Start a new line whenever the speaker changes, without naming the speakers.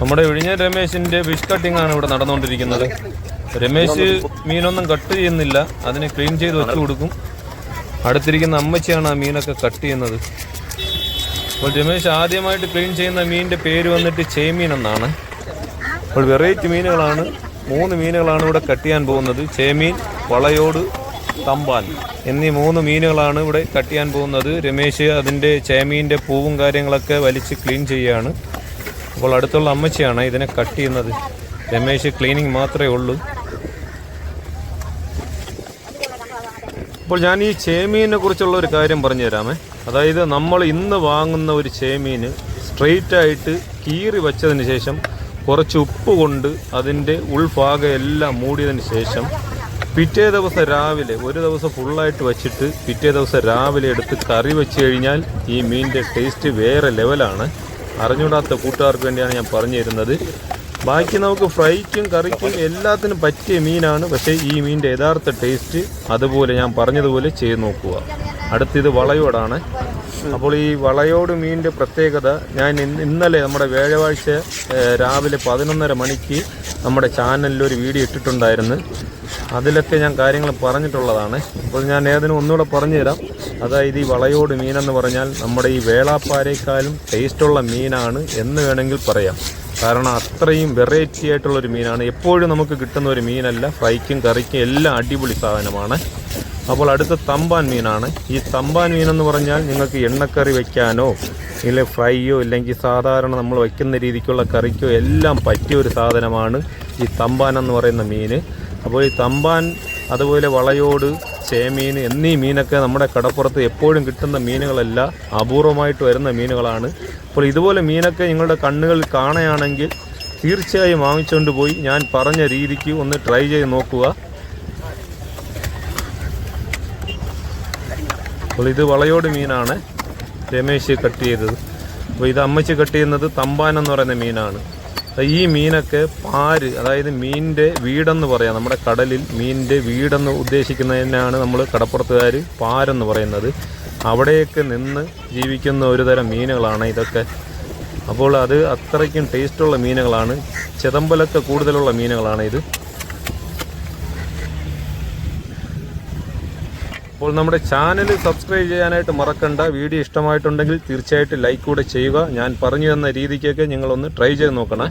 നമ്മുടെ വിഴിഞ്ഞ രമേശിന്റെ fish cutting ആണ് ഇവിടെ നടന്നുകൊണ്ടിരിക്കുന്നത്. രമേശ് മീനൊന്നും കട്ട് ചെയ്യുന്നില്ല. അതിനെ ക്ലീൻ ചെയ്ത് വെച്ചു കൊടുക്കും. അടുത്തിരിക്കുന്ന അമ്മച്ചിയാണ് ആ മീനൊക്കെ കട്ട് ചെയ്യുന്നത്. അപ്പോൾ രമേശ് ആദ്യമായിട്ട് ക്ലീൻ ചെയ്യുന്ന മീനിന്റെ പേര് വന്നിട്ട് ചേമീൻ എന്നാണ്. അപ്പോൾ വെറൈറ്റി മീനുകളാണ്. മൂന്ന് മീനുകളാണ് ഇവിടെ കട്ട് ചെയ്യാൻ പോകുന്നത്. ചേമീൻ വളയോട് തമ്പാൻ എന്നീ മൂന്ന് മീനുകളാണ് ഇവിടെ കട്ട് ചെയ്യാൻ പോകുന്നത്. രമേശ് അതിന്റെ ചേമീന്റെ പൂവും കാര്യങ്ങളൊക്കെ വലിച്ച് ക്ലീൻ ചെയ്യുകയാണ്. അപ്പോൾ അടുത്തുള്ള അമ്മച്ചിയാണ് ഇതിനെ കട്ട് ചെയ്യുന്നത്. രമേശ് ക്ലീനിങ് മാത്രമേ ഉള്ളൂ. അപ്പോൾ ഞാൻ ഈ ചേമീനെ കുറിച്ചുള്ള ഒരു കാര്യം പറഞ്ഞു തരാമേ അതായത് നമ്മൾ ഇന്ന് വാങ്ങുന്ന ഒരു ചേമീന് സ്ട്രെയിറ്റ് ആയിട്ട് കീറി വെച്ചതിന് ശേഷം കുറച്ച് ഉപ്പ് കൊണ്ട് അതിന്റെ ഉൾഭാഗം എല്ലാം മൂടിയതിന് ശേഷം പിറ്റേ ദിവസം രാവിലെ ഒരു ദിവസം ഫുള്ളായിട്ട് വെച്ചിട്ട് പിറ്റേ ദിവസം രാവിലെ എടുത്ത് കറി വെച്ച് കഴിഞ്ഞാൽ ഈ മീനിന്റെ ടേസ്റ്റ് വേറെ ലെവലാണ് അറിഞ്ഞൂടാത്ത കൂട്ടുകാർക്ക് വേണ്ടിയാണ് ഞാൻ പറഞ്ഞു തരുന്നത് ബാക്കി നമുക്ക് ഫ്രൈക്കും കറിക്കും എല്ലാത്തിനും പറ്റിയ മീനാണ്. പക്ഷേ ഈ മീനിന്റെ യഥാർത്ഥ ടേസ്റ്റ് അതുപോലെ ഞാൻ പറഞ്ഞതുപോലെ ചെയ്ത് നോക്കുക. അടുത്തിത് വളയോടാണ്. അപ്പോൾ ഈ വളയോട് മീനിന്റെ പ്രത്യേകത ഞാൻ ഇന്നലെ നമ്മുടെ വ്യാഴാഴ്ച രാവിലെ പതിനൊന്നര മണിക്ക് നമ്മുടെ ചാനലിൽ ഒരു വീഡിയോ ഇട്ടിട്ടുണ്ടായിരുന്നു. അതിലൊക്കെ ഞാൻ കാര്യങ്ങൾ പറഞ്ഞിട്ടുള്ളതാണ്. അപ്പോൾ ഞാൻ ഏതിനും ഒന്നുകൂടെ പറഞ്ഞുതരാം. അതായത് ഈ വളയോട് മീനെന്ന് പറഞ്ഞാൽ നമ്മുടെ ഈ വേളാപ്പാരേക്കാളും ടേസ്റ്റുള്ള മീനാണ് എന്ന് വേണമെങ്കിൽ പറയാം. കാരണം അത്രയും വെറൈറ്റി ആയിട്ടുള്ളൊരു മീനാണ്. എപ്പോഴും നമുക്ക് കിട്ടുന്ന ഒരു മീനല്ല. ഫ്രൈക്കും കറിക്കും എല്ലാം അടിപൊളി സാധനമാണ്. അപ്പോൾ അടുത്ത തമ്പാൻ മീനാണ്. ഈ തമ്പാൻ മീനെന്ന് പറഞ്ഞാൽ നിങ്ങൾക്ക് എണ്ണക്കറി വയ്ക്കാനോ ഇല്ലെങ്കിൽ ഫ്രൈയോ ഇല്ലെങ്കിൽ സാധാരണ നമ്മൾ വയ്ക്കുന്ന രീതിക്കുള്ള കറിക്കോ എല്ലാം പറ്റിയ ഒരു സാധനമാണ് ഈ തമ്പാൻ എന്ന് പറയുന്ന മീൻ അപ്പോൾ ഈ തമ്പാൻ അതുപോലെ വളയോട് ചേമീൻ എന്നീ മീനൊക്കെ നമ്മുടെ കടപ്പുറത്ത് എപ്പോഴും കിട്ടുന്ന മീനുകളല്ല. അപൂർവമായിട്ട് വരുന്ന മീനുകളാണ്. അപ്പോൾ ഇതുപോലെ മീനൊക്കെ നിങ്ങളുടെ കണ്ണുകളിൽ കാണുകയാണെങ്കിൽ തീർച്ചയായും വാങ്ങിച്ചുകൊണ്ട് പോയി. ഞാൻ പറഞ്ഞ രീതിക്ക് ഒന്ന് ട്രൈ ചെയ്ത് നോക്കുക. അപ്പോൾ ഇത് വളയോട് മീനാണ്. രമേശ് കട്ട് ചെയ്തത്. അപ്പോൾ ഇത് അമ്മച്ചി കട്ട് ചെയ്യുന്നത് തമ്പാൻ എന്ന് പറയുന്ന മീനാണ്. ഈ മീനൊക്കെ പാര് അതായത് മീനിന്റെ വീടെന്ന് പറയാം. നമ്മുടെ കടലിൽ മീനിന്റെ വീടെന്ന് ഉദ്ദേശിക്കുന്നതിനാണ് നമ്മൾ കടപ്പുറത്തുകാർ പാരെന്ന് പറയുന്നത്. അവിടെയൊക്കെ നിന്ന് ജീവിക്കുന്ന ഒരു തരം മീനുകളാണ് ഇതൊക്കെ. അപ്പോൾ അത് അത്രയ്ക്കും ടേസ്റ്റുള്ള മീനുകളാണ്. ചെതമ്പലൊക്കെ കൂടുതലുള്ള മീനുകളാണ് ഇത്. അപ്പോൾ നമ്മുടെ ചാനൽ സബ്സ്ക്രൈബ് ചെയ്യാനായിട്ട് മറക്കണ്ട. വീഡിയോ ഇഷ്ടമായിട്ടുണ്ടെങ്കിൽ തീർച്ചയായിട്ടും ലൈക്ക് കൂടെ ചെയ്യുക. ഞാൻ പറഞ്ഞു തന്ന രീതിക്കൊക്കെ നിങ്ങളൊന്ന് ട്രൈ ചെയ്ത് നോക്കണേ.